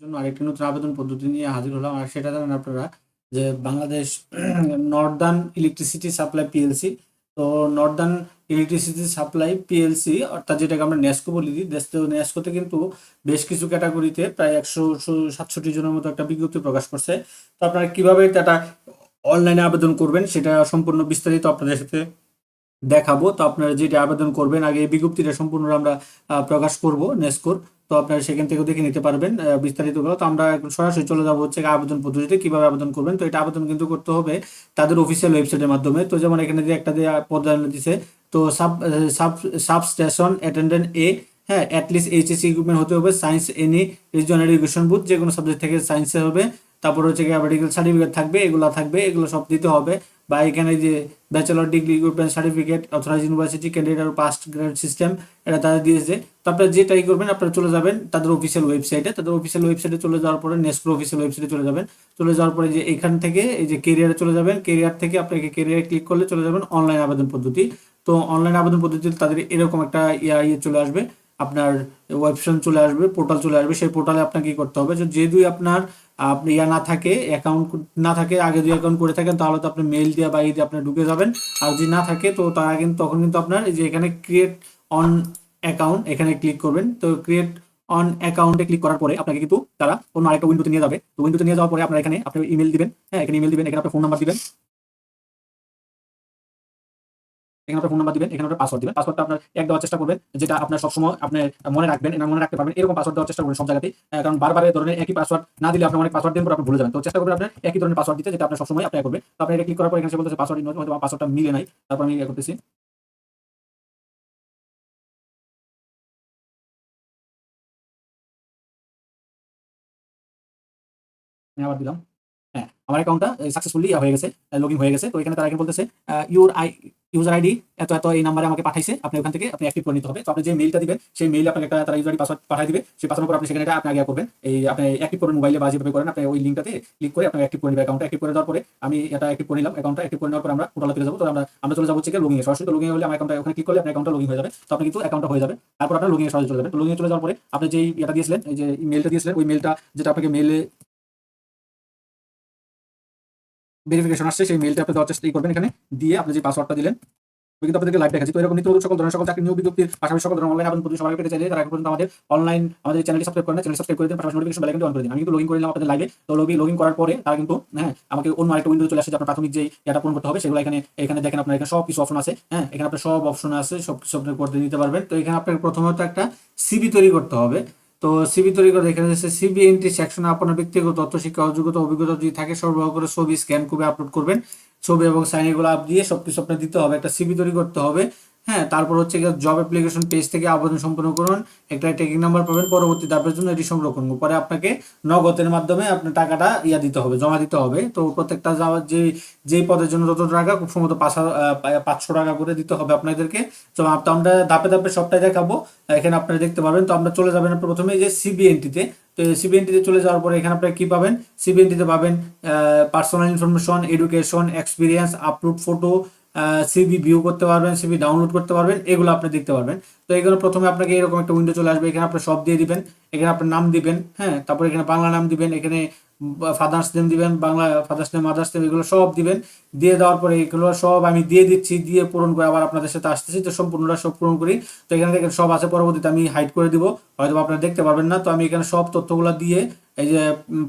জন্য আরেকটি নতুন আবেদন পদ্ধতি নিয়ে হাজির হলাম। আর সেটা জানেন আপনারা যে Bangladesh northern electricity supply PLC. তো নর্দার্ন ইলেকট্রিসিটি সাপ্লাই পিএলসি অর্থাৎ যেটাকে আমরা নেস্কো বলি দেশ- নেস্কোতে কিন্তু বেশ কিছু ক্যাটাগরিতে প্রায় একশো সাতষট্টি জনের মতো একটা বিজ্ঞপ্তি প্রকাশ করছে। তো আপনারা কীভাবে এটা অনলাইনে আবেদন করবেন সেটা সম্পূর্ণ বিস্তারিত আপনাদের সাথে দেখাবো। তো আপনারা যেটা আবেদন করবেন, আগে এই বিজ্ঞপ্তিটা সম্পূর্ণ আমরা প্রকাশ করব নেস্কোর তো আপনারা সেখান থেকেও দেখে নিতে পারবেন বিস্তারিত তো আমরা সরাসরি চলে যাব হচ্ছে আবেদন পদ্ধতিতে, কীভাবে আবেদন করবেন। তো এটা আবেদন কিন্তু করতে হবে তাদের অফিসিয়াল ওয়েবসাইটের মাধ্যমে। তো যেমন এখানে যে একটা যে পদ দিছে, তো sub sub sub station attendant এ হ্যাঁ অ্যাটলিস্ট এইচএসি ইকুইপমেন্ট হতে হবে science any regional education booth যে কোনো সাবজেক্ট থেকে সায়েন্সে হবে। তারপর হচ্ছে গিয়ে মেডিকেল সার্টিফিকেট থাকবে, এগুলো থাকবে, এগুলো সব দিতে হবে। বা এখানে যে bachelor degree equipment certificate authorize university candidate past grade system এটা তারা দিয়েছে। তো আপনারা যেটাই করবেন, আপনারা চলে যাবেন তাদের অফিসিয়াল ওয়েবসাইটে তাদের অফিসিয়াল ওয়েবসাইটে চলে যাওয়ার পরে নেস্কো অফিসিয়াল ওয়েবসাইটে চলে যাবেন। চলে যাওয়ার পরে যে এখান থেকে এই যে কেরিয়ারে চলে যাবেন কেরিয়ার থেকে আপনাকে কেরিয়ারে ক্লিক করলে চলে যাবেন অনলাইন আবেদন পদ্ধতি। তো অনলাইন আবেদন পদ্ধতিতে তাদের এরকম একটা ইয়া ইয়ে চলে আসবে। আপনার ওয়েবসাইট চলে আসবে পোর্টাল চলে আসবে। সেই পোর্টালে আপনাকে কি করতে হবে? যে যদি আপনার আপনি ইয়া না থাকে অ্যাকাউন্ট না থাকে, আগে যদি অ্যাকাউন্ট করে থাকেন, তাহলে তো আপনি মেল দিয়ে বা ইয়ে আপনি ঢুকে যাবেন। আর যদি না থাকে, তো তারা কিন্তু তখন কিন্তু আপনার যে এখানে ক্রিয়েট অন অ্যাকাউন্ট এখানে ক্লিক করবেন। তো ক্রিয়েট অন অ্যাকাউন্টে ক্লিক করার পরে আপনাকে কিন্তু তারা অন্য আরেকটা উইন্ডোতে নিয়ে যাবে। তো উইন্ডোতে নিয়ে যাওয়ার পরে আপনার এখানে আপনি ইমেল দিবেন। হ্যাঁ এখানে ইমেল দিবেন, এখানে আপনার ফোন নাম্বার দিবেন। এখানে ফোন নাম্বার দিবেন, এখানে আপনার পাসওয়ার্ড দিবেন। পাসওয়ার্ডটা আপনার এক দেওয়ার চেষ্টা করবেন, যেটা আপনার সবসময় আপনি মনে রাখবেন এটা মনে রাখতে পারবেন। এরকম পাসওয়ার্ড দেওয়ার চেষ্টা করবেন সব জায়গাতেই। কারণ বারবার ধরনের একই পাসওয়ার্ড না দিলে আপনি অনেক পাসওয়ার্ড দিন পর আপনি ভুলে যাবেন। তো চেষ্টা করবেন আপনার একই ধরনের পাসওয়ার্ড দিতে, যেটা আপনার সবসময় অ্যাপ্লাই করবে। তো আপনি এটা ক্লিক করার পর এখানে সে বলতেছে পাসওয়ার্ড ইন হয়তো পাসওয়ার্ডটা মিলে নাই। তারপর আমি ইয়ে করতেছি। আবার দিলাম। হ্যাঁ আমার অ্যাকাউন্টটা সাকসেসফুলি হয়ে গেছে লগ হয়ে গেছে। তো এখানে তারা এখানে বলতেছে ইউর আই ইউজার আইডি এত এত এই নাম্বারে আমাকে পাঠাইছে, আপনি ওখান থেকে আপনি অ্যাক্টিভ করে নিতে হবে। তো আপনি যে মেইলটা দিবেন, সেই মেইলে আপনাকে একটা তারা ইউজার আইডি পাসওয়ার্ড পাঠিয়ে দিবে। সেই পাসওয়ার্ড পর আপনি সেখানে আপনি আগে করবেন। এই আপনি অ্যাক্টিভ করবেন মোবাইলে বা যেভাবে করেন, আপনি ওই লিঙ্কটাতে ক্লিক করে আপনি অ্যাক্টিভ করে নেবেন অ্যাকাউন্ট অ্যাক্টিভ করে দেওয়ার পরে আমি এটা অ্যাক্টিভ করে নিলাম। অ্যাকাউন্টটা অ্যাক্টিভ করে নেওয়ার পর আমরা পোর্টালে চলে যাব। তো আমরা আমরা চলে যাব হচ্ছে লগিং সরাসরি লগিং হলে আমার অ্যাকাউন্টটা ওখানে ক্লিক করলে আপনার অ্যাকাউন্টটা লগিং হয়ে যাবে। তো আপনি কিন্তু অ্যাকাউন্টটা হয়ে যাবে। তারপর আপনার লগিং সরাসরি চলে যাবেন। লগিং চলে যাওয়ার পরে আপনি যেই এটা দিয়েছিলেন, এই যে মেলটা দিয়েছিলেন, ওই মেলটা যেটা আপনাকে মেলে ভেরিফিকেশন আসছে, সেই মেলটা আপনি দেওয়ার চেষ্টা করবেন এখানে। দিয়ে আপনি যে পাসওয়ার্ডটা দিলেন কিন্তু আপনাদেরকে লাইভ দেখাচ্ছি। তো এরকম নিত্য সকল ধরনের সকল চাকরি, নিয়োগ বিজ্ঞপ্তির পাশাপাশি সকল ধরনের অনলাইন আবেদন পদ্ধতি সবাই পেতে চাইলে তারা এখন পর্যন্ত আমাদের অনলাইন আমাদের চ্যানেলটি সাবস্ক্রাইব করেন চ্যানেল সাবস্ক্রাইব করে দিন, পাশাপাশি নোটিফিকেশন বেল অন করে দিন। আমি কিন্তু লগইন করে নিলাম আপনাদের লাইভে তো লগইন লগইন করার পরে তারা কিন্তু হ্যাঁ আমাকে অন্য আরেকটা উইন্ডো চলে আসে আপনার প্রাথমিক যে এটা পূরণ করতে হবে, সেগুলো এখানে এখানে দেখেন আপনার এখানে সব কিছু অপশন আছে। হ্যাঁ এখানে আপনার সব অপশন আছে, সব কিছু আপনি করতে দিতে পারবেন। তো এখানে আপনার প্রথমত একটা সিবি তৈরি করতে হবে। তো সিবি তৈরি করে এখানে হচ্ছে সিবি এন্ট্রি সেকশনে আপনার ব্যক্তিগত তথ্য, শিক্ষা, অযোগ্যতা, অভিজ্ঞতা যদি থাকে, সরবরাহ করে ছবি স্ক্যান করে আপলোড করবেন। ছবি এবং সাইন এগুলো আপ দিয়ে সবকিছু আপনার দিতে হবে। একটা সিবি তৈরি করতে হবে। হ্যাঁ তারপর হচ্ছে জব অ্যাপ্লিকেশন পেজ থেকে আবেদন সম্পন্ন করুন, একটা ট্রেকিং নাম্বার পাবেন পরবর্তী ধাপের জন্য এটি সংরক্ষণ করুন। পরে আপনাকে নগদের মাধ্যমে আপনার টাকাটা ইয়া দিতে হবে, জমা দিতে হবে। তো প্রত্যেকটা যাওয়ার যে যেই পদের জন্য যত টাকা, খুব সম্ভবত পাঁচ পাঁচশো টাকা করে দিতে হবে আপনাদেরকে। তো আমরা ধাপে ধাপে সবটাই দেখাবো। এখানে আপনারা দেখতে পাবেন তো আমরা চলে যাবেন প্রথমে যে সিবিএনটিতে তো। সিবিএনটিতে চলে যাওয়ার পরে এখানে আপনারা কি পাবেন? সিবিএনটিতে পাবেন personal information education experience upload photo CV view করতে পারবেন সিবি ডাউনলোড করতে পারবেন, এগুলো আপনি দেখতে পারবেন। তো এগুলো প্রথমে আপনাকে এরকম একটা উইন্ডো চলে আসবে, এখানে আপনি সব দিয়ে দিবেন, এখানে আপনার নাম দিবেন হ্যাঁ তারপর এখানে বাংলা নাম দিবেন, এখানে ফাদার্স নেম দিবেন, Bangla father's name mother's name এগুলো সব দিবেন। দিয়ে দেওয়ার পরে এগুলো সব আমি দিয়ে দিচ্ছি, দিয়ে পূরণ করে আবার আপনাদের সাথে আসতেছি। তো সম্পূর্ণটা সব পূরণ করি। তো এখানে দেখেন সব আছে, পরবর্তীতে আমি হাইড করে দিব। হয়তো আপনারা দেখতে পারবেন না। তো আমি এখানে সব তথ্যগুলো দিয়ে এই যে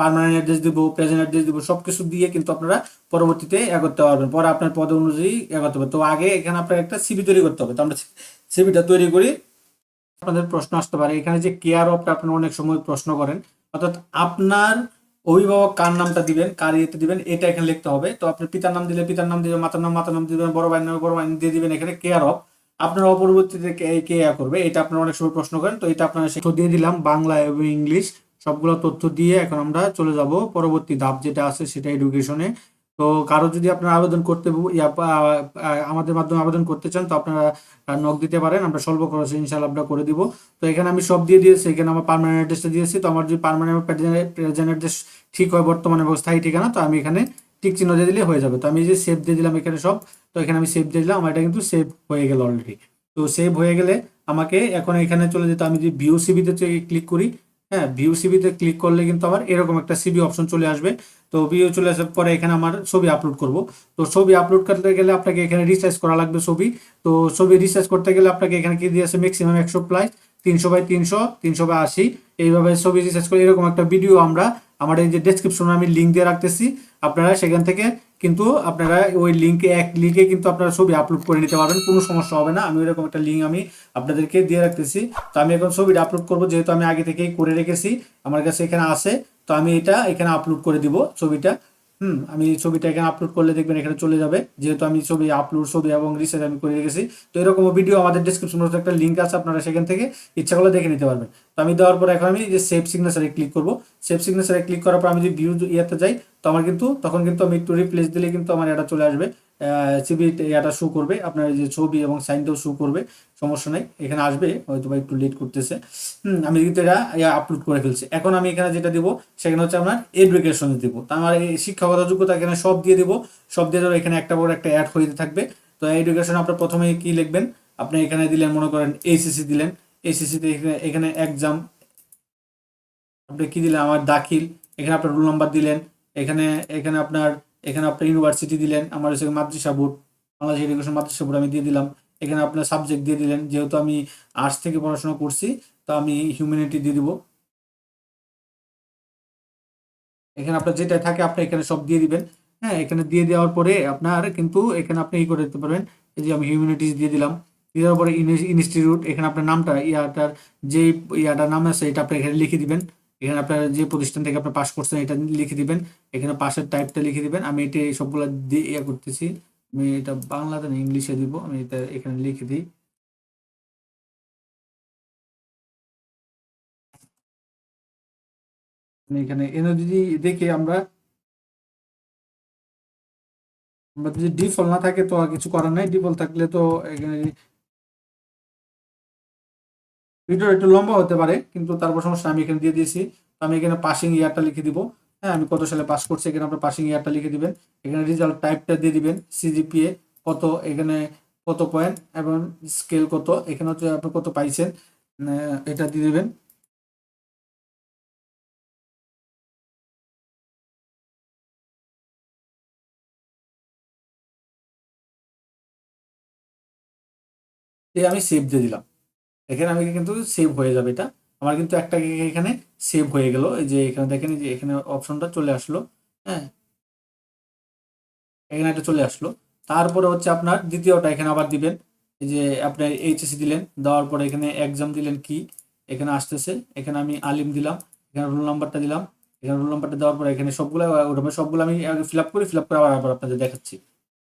পার্মানেন্ট অ্যাড্রেস দিব প্রেজেন্ট অ্যাড্রেস দিব সব কিছু দিয়ে কিন্তু আপনারা পরবর্তীতে এগোতে পারবেন। পরে আপনার পদ অনুযায়ী এগোতে হবে। তো আগে এখানে আপনার একটা সিবি তৈরি করতে হবে। তো আমরা সিবিটা তৈরি করি। আপনাদের প্রশ্ন আসতে পারে। এখানে যে কেয়ার অফটা আপনারা অনেক সময় প্রশ্ন করেন। অর্থাৎ আপনার অভিভাবক কার নামটা দিবেন, কার ইয়েতে দিবেন, এটা এখানে লিখতে হবে। তো আপনি পিতার নাম দিলে পিতার নাম দিবেন, মাতার নাম মাতার নাম দিবেন, বড় ভাইয়ের নামে বড় ভাই দিয়ে দিবেন, এখানে কেয়ার অফ আপনার অপরবর্তীতে কে ইয়া করবে, এটা আপনারা অনেক সময় প্রশ্ন করেন, তো এটা আপনার তথ্য দিয়ে দিলাম, বাংলা এবং ইংলিশ, সবগুলো তথ্য দিয়ে এখন আমরা চলে যাব। পরবর্তী ধাপ যেটা আছে সেটা এডুকেশনে তো কারও যদি আপনারা আবেদন করতে আমাদের মাধ্যমে আবেদন করতে চান, তো আপনারা নক দিতে পারেন, আমরা স্বল্প খরচে ইনশাল্লাহ আমরা করে দিব। তো এখানে আমি সব দিয়ে দিয়েছি, এখানে আমার পার্মানেন্ট অ্যাড্রেসটা দিয়েছি। তো আমার যদি পার্মানেন্ট প্রেজেন্ট অ্যাড্রেস ঠিক হয় বর্তমানে এবং স্থায়ী ঠিকানা, তো আমি এখানে টিক চিহ্ন দিয়ে দিলে হয়ে যাবে। তো আমি যে সেভ দিয়ে দিলাম এখানে সব, তো এখানে আমি সেভ দিয়ে দিলাম, আমার এটা কিন্তু সেভ হয়ে গেল অলরেডি তো সেভ হয়ে গেলে আমাকে এখন এখানে চলে যেতে, আমি যদি ভিউ সিবিতে ক্লিক করি হ্যাঁ ভিউ সিবিতে ক্লিক করলে কিন্তু আমার এরকম একটা সিবি অপশন চলে আসবে। তো ভিউ চলে আসার পরে এখানে আমার ছবি আপলোড করব। তো ছবি আপলোড করতে গেলে আপনাকে এখানে রিসার্চ করা লাগবে ছবি। তো ছবি রিসার্চ করতে গেলে আপনাকে এখানে কি দিয়েছে ম্যাক্সিমাম একশো প্লাস তিনশো বাই তিনশো তিনশো বাই আশি। এইভাবে ছবি রিসার্চ করে এরকম একটা ভিডিও আমরা, আমার এই যে ডেসক্রিপশনে আমি লিঙ্ক দিয়ে রাখতেছি। আপনারা সেখান থেকে কিন্তু আপনারা ওই লিঙ্কে এক লিঙ্কে কিন্তু আপনারা ছবি আপলোড করে নিতে পারবেন, কোনো সমস্যা হবে না। আমি এরকম একটা লিঙ্ক আমি আপনাদেরকে দিয়ে রাখতেছি। তো আমি এখন ছবিটা আপলোড করব, যেহেতু আমি আগে থেকেই করে রেখেছি, আমার কাছে এখানে আছে। তো আমি এটা এখানে আপলোড করে দিব ছবিটা। হুম, আমি ছবিটা এখানে আপলোড করলে দেখবেন এখানে চলে যাবে। যেহেতু আমি ছবি আপলোড ছবি এবং রিসার্চ আমি করে রেখেছি। তো এরকম ভিডিও আমাদের ডিসক্রিপশন বক্সে একটা লিঙ্ক আছে, আপনারা সেখান থেকে ইচ্ছা করলে দেখে নিতে পারবেন। তো আমি দেওয়ার পর এখন আমি যে সেভ সিগনেচারে ক্লিক করব। সেভ সিগনেচারে ক্লিক করার পর আমি যদি ভিউ ইয়েতে যাই, তো আমার কিন্তু, তখন কিন্তু আমি একটু রিপ্লেস দিলে কিন্তু আমার এটা চলে আসবে। সিবি এটা শো করবে। আপনার যে ছবি এবং সাইনটাও শো করবে। সমস্যা নেই। এখানে আসবে হয়তো বা একটু লেট করতেছে। হুম, আমি কিন্তু এটা আপলোড করে ফেলছি। এখন আমি এখানে যেটা দিব, সেখানে হচ্ছে আপনার এডুকেশন দিব। আমার এই শিক্ষাগত যোগ্যতা এখানে সব দিয়ে দিব। সব দিয়ে দেবো এখানে একটা বড় একটা অ্যাড হয়ে থাকবে। তো এডুকেশন আপনার প্রথমে কি লিখবেন? আপনি এখানে দিলেন, মনে করেন এইচএসসি দিলেন। এখানে এখানে এক্সাম আপনি কি দিলেন? আমার দাখিল। এখানে আপনার রোল নাম্বার দিলেন। এখানে এখানে আপনার এখানে আপনার ইউনিভার্সিটি দিলেন, আমার হচ্ছে মাদ্রাসা বোর্ড, বাংলাদেশ এডুকেশন মাদ্রাসা বোর্ড আমি দিয়ে দিলাম। এখানে আপনার সাবজেক্ট দিয়ে দিলেন, যেহেতু আমি আর্টস থেকে পড়াশোনা করছি, তো আমি হিউম্যানিটি দিয়ে দিব। এখানে আপনার যেটা থাকে, আপনি এখানে সব দিয়ে দিবেন। হ্যাঁ এখানে দিয়ে দেওয়ার পরে আপনার কিন্তু এখানে আপনি ই করে দিতে পারবেন, এই যে আমি হিউম্যানিটিস দিয়ে দিলাম। দেওয়ার পরে ইনস্টিটিউট এখানে আপনার নামটা, ইয়াটার যে ইয়াটার নাম আছে, এটা আপনি এখানে লিখে দিবেন। এখানে আপনার যে প্রতিষ্ঠান থেকে আপনি পাস করছেন, এটা লিখে দিবেন। এখানে পাশের টাইপটা লিখে দিবেন। আমি এটা সবগুলো দিয়ে ইয়া করতেছি। আমি এটা বাংলাতে না ইংলিশে দিব। আমি এটা এখানে লিখে দিই। এখানে এনে যদি দেখি আমরা আমরা যদি ডিফল্ট না থাকে তো আর কিছু করার নাই। ডিফল্ট থাকলে তো এখানে ভিডিও একটু লম্বা হতে পারে, কিন্তু তারপর সমস্যা, আমি এখানে দিয়ে দিয়েছি। আমি এখানে পাসিং ইয়ারটা লিখে দিব। হ্যাঁ আমি কত সালে পাস করছি, এখানে আপনার পাসিং ইয়ারটা লিখে দিবেন। এখানে রেজাল্ট টাইপটা দিয়ে দিবেন সিজিপিএ কত, এখানে কত পয়েন্ট এবং স্কেল কত, এখানে হচ্ছে আপনি কত পাইছেন এটা দিয়ে দিবেন। আমি সেভ দিয়ে দিলাম। এখানে আমি কিন্তু সেভ হয়ে যাবে এটা। আমার কিন্তু একটা এখানে সেভ হয়ে গেল। এই যে এখানে দেখেন যে এখানে অপশনটা চলে আসলো। হ্যাঁ? এখানে একটা চলে আসলো। তারপরে হচ্ছে আপনার দ্বিতীয়টা এখানে আবার দিবেন। এই যে আপনার এইচএসসি দিলেন, দেওয়ার পরে এখানে এক্সাম দিলেন কি? এখানে আসতেছে। এখানে আমি আলিম দিলাম। এখানে রোল নাম্বারটা দিলাম। এখানে রোল নাম্বারটা দেওয়ার পরে এখানে সবগুলো ওরকম সবগুলো আমি ফিল আপ করি ফিল আপ করে আবার আবার আপনাদের দেখাচ্ছি।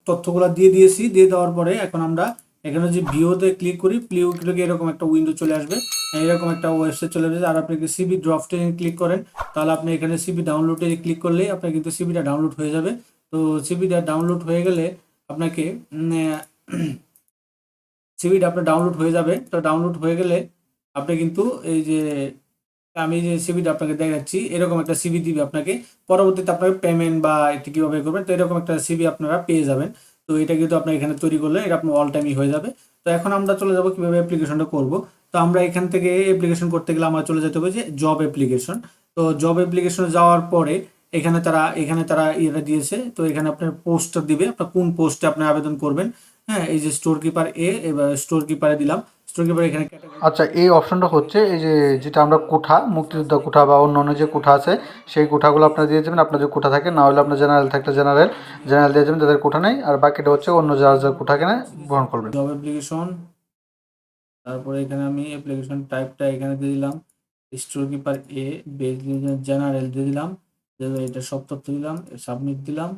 তথ্যগুলো দিয়ে দিয়েছি। দিয়ে দেওয়ার পরে এখন আমরা এখানে যে ভিওতে ক্লিক করি প্লিউ ক্লিকে এরকম একটা উইন্ডো চলে আসবে। এরকম একটা ওয়েবসাইট চলে আসবে, আর আপনি সিবি ড্রফটে ক্লিক করেন, তাহলে আপনি এখানে সিবি ডাউনলোডে ক্লিক করলেই আপনার কিন্তু সিবিটা ডাউনলোড হয়ে যাবে। তো সিবিটা ডাউনলোড হয়ে গেলে আপনাকে সিবিটা আপনার ডাউনলোড হয়ে যাবে। তো ডাউনলোড হয়ে গেলে আপনি কিন্তু এই যে, আমি যে সিবিটা আপনাকে দেখাচ্ছি, এরকম একটা সিবি দিবে আপনাকে। পরবর্তীতে আপনাকে পেমেন্ট বা এটি কীভাবে করবেন, তো এরকম একটা সিবি আপনারা পেয়ে যাবেন। তো এটা কিন্তু আপনার এখানে তৈরি করলে এটা আপনার অল টাইমই হয়ে যাবে। তো এখন আমরা চলে যাব কীভাবে অ্যাপ্লিকেশনটা করব। তো আমরা এখান থেকে অ্যাপ্লিকেশন করতে গেলে আমরা চলে যেতে হবে যে জব অ্যাপ্লিকেশন তো জব অ্যাপ্লিকেশনে যাওয়ার পরে এখানে তারা এখানে তারা ইয়েটা দিয়েছে। তো এখানে আপনার পোস্টটা দিবে। আপনার কোন পোস্টে আপনি আবেদন করবেন। হ্যাঁ এই যে স্টোর কিপার এ এবার স্টোর কিপারে দিলাম। আচ্ছা এই অপশনটা হচ্ছে এই যে যেটা আমরা কোঠা মুক্তিযোদ্ধা কোঠা বা অন্য অন্য যে কোঠা আছে সেই কোঠাগুলো আপনারা দিয়ে যাবেন। আপনার যে কোঠা থাকে না হলে আপনার জেনারেল থাকলে জেনারেল জেনারেল দিয়ে যাবেন যাদের কোঠা নেই। আর বাকিটা হচ্ছে অন্য যার যার কোঠা কেনে গ্রহণ করবেন। জব অ্যাপ্লিকেশন তারপরে এখানে আমি অ্যাপ্লিকেশন টাইপটা এখানে দিয়ে দিলাম। স্টোর কিপার এ বেস জেনারেল দিয়ে দিলাম। এটা সব তথ্য দিলাম সাবমিট দিলাম।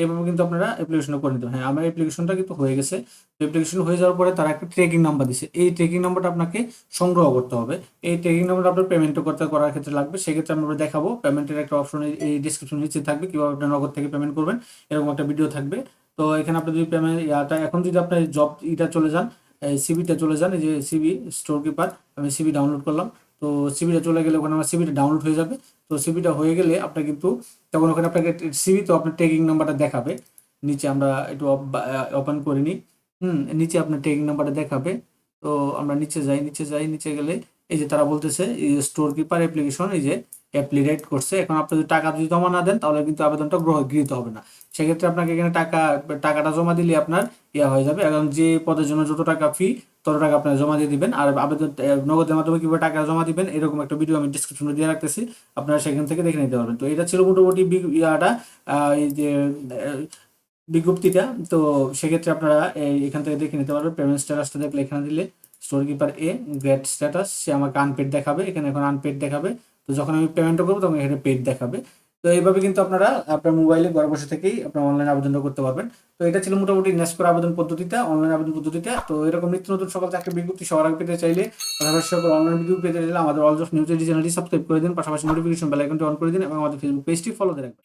এইভাবে কিন্তু আপনারা অ্যাপ্লিকেশনটা করে নিতে হ্যাঁ আমার অ্যাপ্লিকেশনটা কিন্তু হয়ে গেছে। অ্যাপ্লিকেশন হয়ে যাওয়ার পরে তারা একটা ট্রেকিং নাম্বার দিছে। এই ট্রেকিং নাম্বারটা আপনাকে সংগ্রহ করতে হবে। এই ট্রেকিং নাম্বারটা আপনার পেমেন্টও করতে করার ক্ষেত্রে লাগবে। সেক্ষেত্রে আমরা দেখাবো। পেমেন্টের একটা অপশন এই ডিসক্রিপশন নিচে থাকবে। কীভাবে আপনার নগদ থেকে পেমেন্ট করবেন, এরকম একটা ভিডিও থাকবে। তো এখানে আপনি যদি পেমেন্ট ইয়াটা এখন যদি আপনার জব ইটা চলে যান সিবিটা চলে যান, এই যে সিবি স্টোর কিপার আমি সিবি ডাউনলোড করলাম। তো সিবিটা চলে গেলে ওখানে আমার সিবিটা ডাউনলোড হয়ে যাবে। তো সিবিটা হয়ে গেলে আপনার কিন্তু তখন ওখানে আপনাকে সিবি তো আপনার ট্রেকিং নাম্বারটা দেখাবে। নিচে আমরা একটু ওপেন করে নিই। হুম, নিচে আপনার ট্রেকিং নাম্বারটা দেখাবে। তো আমরা নিচে যাই নিচে যাই, নিচে গেলে এই যে তারা বলতেছে স্টোর কিপার অ্যাপ্লিকেশন এই যে অ্যাপ্লিকেট করছে, এখন আপনি যদি টাকা যদি জমা না দেন, তাহলে কিন্তু আবেদনটা গ্রহ গৃহীত হবে না। সেক্ষেত্রে আপনাকে এখানে টাকা, টাকাটা জমা দিলে আপনার ইয়া হয়ে যাবে। এবং যে পদের জন্য যত টাকা ফি তত টাকা আপনার জমা দিয়ে দিবেন। আর আবেদন নগদের মাধ্যমে কীভাবে টাকা জমা দিবেন, এরকম একটা ভিডিও আমি ডিসক্রিপশনে দিয়ে রাখতেছি। আপনারা সেখান থেকে দেখে নিতে পারবেন। তো এটা ছিল মোটামুটি ইয়াটা এই যে বিজ্ঞপ্তিটা। তো সেক্ষেত্রে আপনারা এখান থেকে দেখে নিতে পারবেন। পেমেন্ট স্ট্যাটাসটা দেখলে এখানে দিলে স্টোর কিপার এ গ্রেট স্ট্যাটাস সে আমাকে আনপেড দেখাবে। এখানে এখন আনপেড দেখাবে। তো যখন আমি পেমেন্টটা করব তখন এখানে পেড দেখাবে। তো এইভাবে কিন্তু আপনারা আপনার মোবাইলে ঘর বসে থেকেই আপনার অনলাইন আবেদনটা করতে পারবেন। তো এটা ছিল মোটামুটি ন্যাসকোর আবেদন পদ্ধতিতে অনলাইন আবেদন পদ্ধতিতে তো এরকম নিত্য নতুন সকাল চাকরি বিজ্ঞপ্তি সবার আগে পেতে চাইলে পাশাপাশি সকল অনলাইন বিজ্ঞপ্তি পেতে চাইলে আমাদের অল জব নিউজ চ্যানেলটি সাবস্ক্রাইব করে দিন, পাশাপাশি নোটিফিকেশন বেল আইকনটি অন করে দিন এবং আমাদের ফেসবুক পেজটি ফলো দিয়ে রাখবেন।